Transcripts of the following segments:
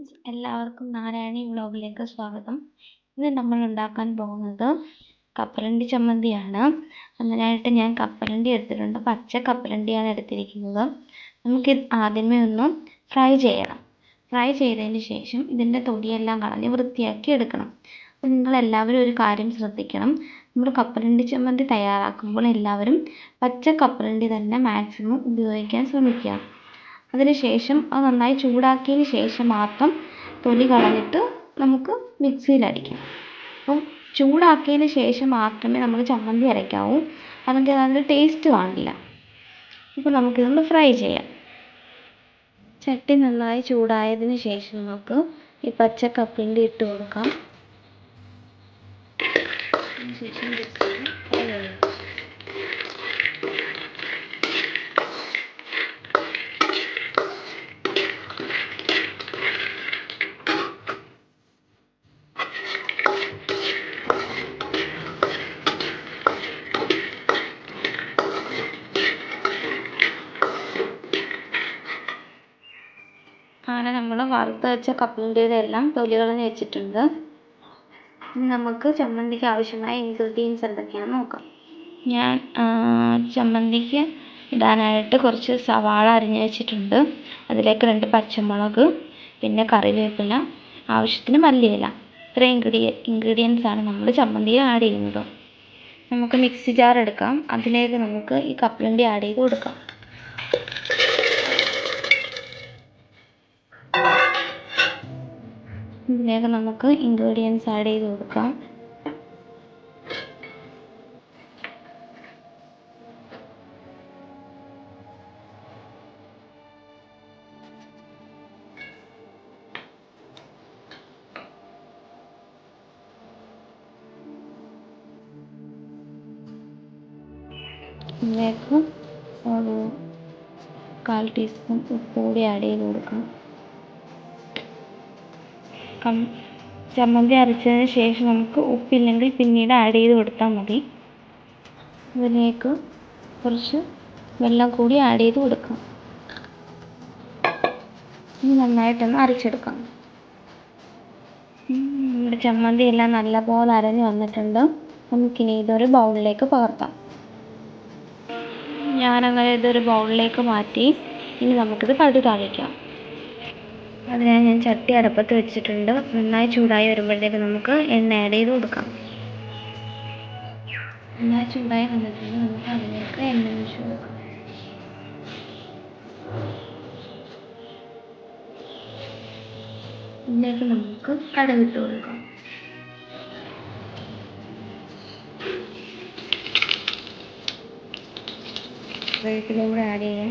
Friends എല്ലാവർക്കും നാരായണി വ്ളോഗിലേക്ക് സ്വാഗതം. ഇന്ന് നമ്മൾ ഉണ്ടാക്കാൻ പോകുന്നത് കപ്പലണ്ടി ചമ്മന്തിയാണ്. അതിനായിട്ട് ഞാൻ കപ്പലണ്ടി എടുത്തിട്ടുണ്ട്. പച്ച കപ്പലണ്ടിയാണ് എടുത്തിരിക്കുന്നത്. നമുക്കിത് ആദ്യമേ ഒന്ന് ഫ്രൈ ചെയ്യണം. ഫ്രൈ ചെയ്തതിന് ശേഷം ഇതിന്റെ തൊടിയെല്ലാം കളഞ്ഞ് വൃത്തിയാക്കി എടുക്കണം. അപ്പോൾ നിങ്ങളെല്ലാവരും ഒരു കാര്യം ശ്രദ്ധിക്കണം. നമ്മൾ കപ്പലണ്ടി ചമ്മന്തി തയ്യാറാക്കുമ്പോൾ എല്ലാവരും പച്ച കപ്പലണ്ടി തന്നെ മാക്സിമം ഉപയോഗിക്കാൻ ശ്രമിക്കുക. അതിന് ശേഷം അത് നന്നായി ചൂടാക്കിയതിന് ശേഷം മാത്രം തൊലി കളഞ്ഞിട്ട് നമുക്ക് മിക്സിയിൽ അടിക്കാം. അപ്പം ചൂടാക്കിയതിന് ശേഷം മാത്രമേ നമുക്ക് ചമ്മന്തി അരയ്ക്കാവൂ അല്ലെങ്കിൽ അതിന് ടേസ്റ്റ് കാണില്ല. ഇപ്പോൾ നമുക്കിതൊന്ന് ഫ്രൈ ചെയ്യാം. ചട്ടി നന്നായി ചൂടായതിന് ശേഷം നമുക്ക് ഈ പച്ച കപ്പലണ്ടി ഇട്ട് കൊടുക്കാം. ശേഷം അങ്ങനെ നമ്മൾ വറുത്ത് വെച്ച എല്ലാം തൊലി കളഞ്ഞ് വെച്ചിട്ടുണ്ട് ഇനി നമുക്ക് ചമ്മന്തിക്ക് ആവശ്യമായ ഇൻഗ്രീഡിയൻസ് എന്തൊക്കെയാണെന്ന് നോക്കാം. ഞാൻ ചമ്മന്തിക്ക് ഇടാനായിട്ട് കുറച്ച് സവാള അരിഞ്ഞ് വെച്ചിട്ടുണ്ട്. അതിലേക്ക് രണ്ട് പച്ചമുളക് പിന്നെ കറിവേപ്പില ആവശ്യത്തിന് മല്ലിയില. ഇത്രയും ഇൻഗ്രീഡിയ ഇൻഗ്രീഡിയൻസ് ആണ് നമ്മൾ ചമ്മന്തിയിൽ ആഡ് ചെയ്യുന്നത്. നമുക്ക് മിക്സി ജാർ എടുക്കാം. അതിലേക്ക് നമുക്ക് ഈ കപ്പലണ്ടി ആഡ് ചെയ്ത് കൊടുക്കാം. ഇതിലേക്ക് നമുക്ക് ഇൻഗ്രീഡിയൻസ് ആഡ് ചെയ്ത് കൊടുക്കാം. ഇതിലേക്ക് ഒരു കാൽ ടീസ്പൂൺ ഉപ്പ് കൂടി ആഡ് ചെയ്ത് കൊടുക്കാം. കം ചമ്മന്തി അരച്ചതിന് ശേഷം നമുക്ക് ഉപ്പില്ലെങ്കിൽ പിന്നീട് ആഡ് ചെയ്ത് കൊടുത്താൽ മതി. ഇതിലേക്ക് കുറച്ച് വെള്ളം കൂടി ആഡ് ചെയ്ത് കൊടുക്കാം. ഇനി നന്നായിട്ടൊന്ന് അരച്ചെടുക്കാം. നമ്മുടെ ചമ്മന്തി എല്ലാം നല്ലപോലെ അരഞ്ഞ് വന്നിട്ടുണ്ട്. നമുക്കിനി ഇതൊരു ബൗളിലേക്ക് പകർത്താം. ഞാനങ്ങനെ ഇതൊരു ബൗളിലേക്ക് മാറ്റി ഇനി നമുക്കിത് കടുക് താളിക്കാം അതിനായി ഞാൻ ചട്ടി അടുപ്പത്ത് വെച്ചിട്ടുണ്ട്. നന്നായി ചൂടായി വരുമ്പോഴത്തേക്ക് നമുക്ക് എണ്ണ ആഡ് ചെയ്ത് കൊടുക്കാം. നന്നായി ചൂടായി വന്നിട്ടുണ്ട്. നമുക്ക് അതിലേക്ക് എണ്ണ ഒഴിച്ച് കൊടുക്കാം. ഇതിലേക്ക് നമുക്ക് കടുക് ഇട്ട് കൊടുക്കാം. കറിവേപ്പിലയും കൂടെ ആഡ് ചെയ്യാം.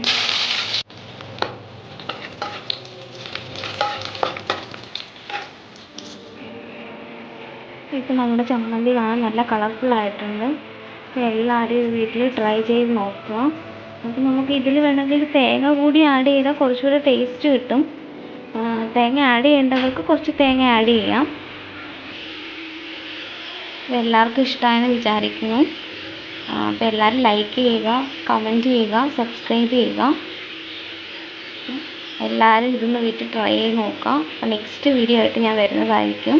ഇപ്പം നമ്മുടെ ചമ്മന്തി കാണാൻ നല്ല കളർഫുൾ ആയിട്ടുണ്ട്. എല്ലാവരും വീട്ടിൽ ട്രൈ ചെയ്ത് നോക്കുക. അപ്പം നമുക്ക് ഇതിൽ വേണമെങ്കിൽ തേങ്ങ കൂടി ആഡ് ചെയ്താൽ കുറച്ചുകൂടി ടേസ്റ്റ് കിട്ടും. തേങ്ങ ആഡ് ചെയ്യേണ്ടവർക്ക് കുറച്ച് തേങ്ങ ആഡ് ചെയ്യാം. അപ്പോൾ എല്ലാവർക്കും ഇഷ്ടമായെന്ന് വിചാരിക്കുന്നു. അപ്പോൾ എല്ലാവരും ലൈക്ക് ചെയ്യുക കമന്റ് ചെയ്യുക സബ്സ്ക്രൈബ് ചെയ്യുക. എല്ലാവരും ഇതൊന്ന് വീട്ടിൽ ട്രൈ ചെയ്ത് നോക്കുക. അപ്പോൾ നെക്സ്റ്റ് വീഡിയോ ആയിട്ട് ഞാൻ വരുന്നതായിരിക്കും.